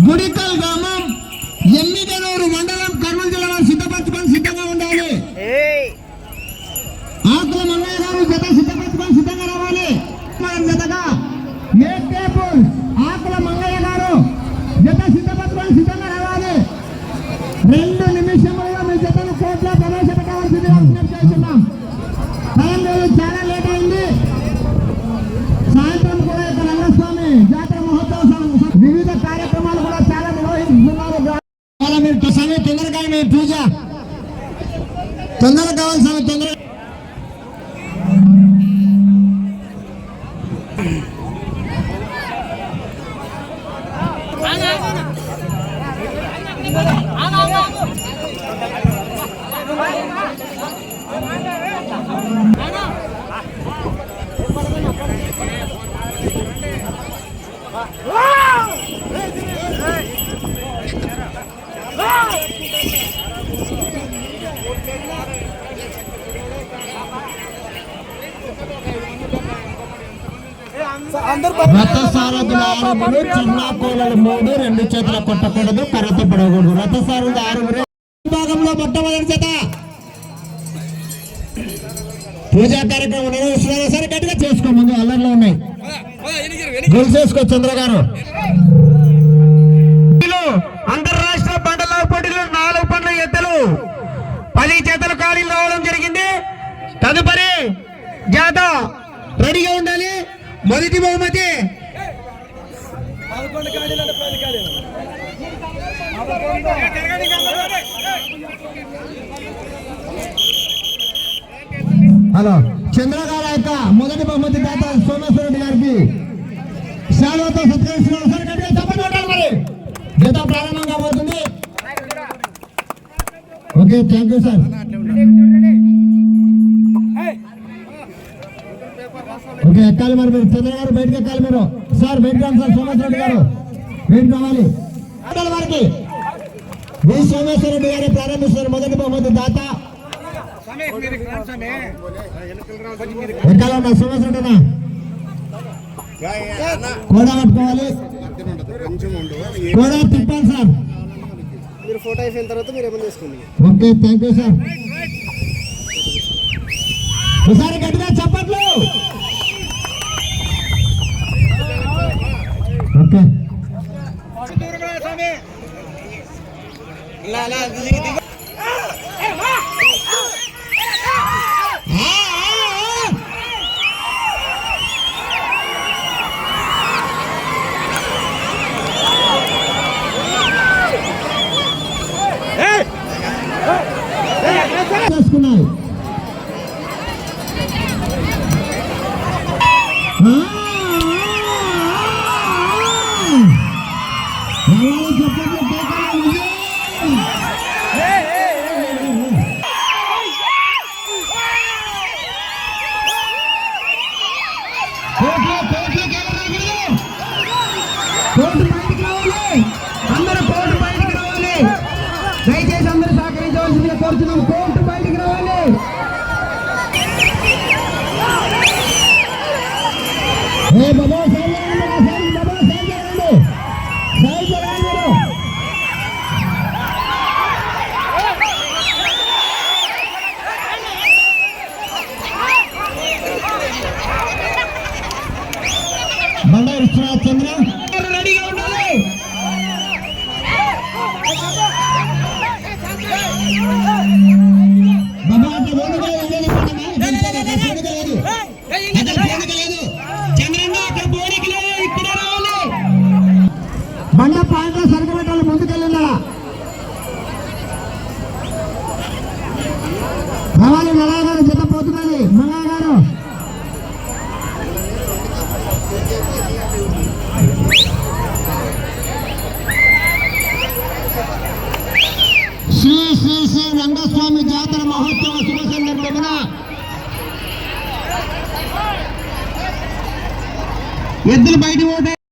గుడికల్ గ్రామం ఎమ్మిగనూరు మండలం కర్నూలు జిల్లా సిద్ధపరచుకొని సిద్ధంగా ఉండాలి. ఆకుల మల్లయ్య గారు సిద్ధపరచుకొని తొందరగా మీ పూజ తొందరగా కావాలి సమయం తొందరగా రథసారథుల ఆరుగురు చిన్న కోలలు మూడు రెండు చేతుల కొట్టకూడదు కర్రతో పడకూడదు. రథసారథుల ఆరుగురు భాగంలో మొట్టమొదటి చేత పూజా కార్యక్రమం నిర్వహిస్తున్నారు. సరే గట్టిగా చేసుకో ముందు అల్లర్లో ఉన్నాయి. చేసుకో చంద్ర గారు. అంతర్రాష్ట్ర బండల పోటీలు నాలుగు పండ్ల ఎద్దలు పది చేతులు ఖాళీ రావడం మొదటి బహుమతి. హలో చంద్రగాల యొక్క మొదటి బహుమతి దాత సోమేశ్వర రెడ్డి గారికి శాలువతో సత్కరిస్తున్నారు సార్ గట్టిగా చెప్పండి మరి. జత ప్రారంభం కాబోతుంది okay thank you sir okay ఎక్కాలి మరి మీరు. చంద్ర గారు బయటకు ఎక్కాలి మీరు. సార్ బయటకు రండి సార్. సోమేశ్వర రెడ్డి గారు బయటకు రావాలి వారికి. వి సోమేశ్వర రెడ్డి గారు ప్రారంభిస్తున్నారు. మొదటి బహుమతి దాత. ఎక్కాలన్నా సోమేశ్వర రెడ్డి కూడా పట్టుకోవాలి కూడా తిప్పాలి సార్. మీరు ఫోటో అయిపోయిన తర్వాత మీరు ఏమైనా చేసుకోండి ఓకే థ్యాంక్ యూ సార్. ఒకసారి గట్టిగా చప్పట్లు ఓకే ఆ, కోట్లు, కోట్లు కేకలు బయటికి రావాలి. అందరూ కోర్టు బయటికి రావాలి. దయచేసి అందరూ సహకరించవలసిందిగా కోరుతున్నాం. కోర్టు బయటికి రావాలి. ఏ బాబా Chandra. రంగస్వామి జాతర మహోత్సవ శుభ సందర్భమున ఎద్దులు బయట పోతే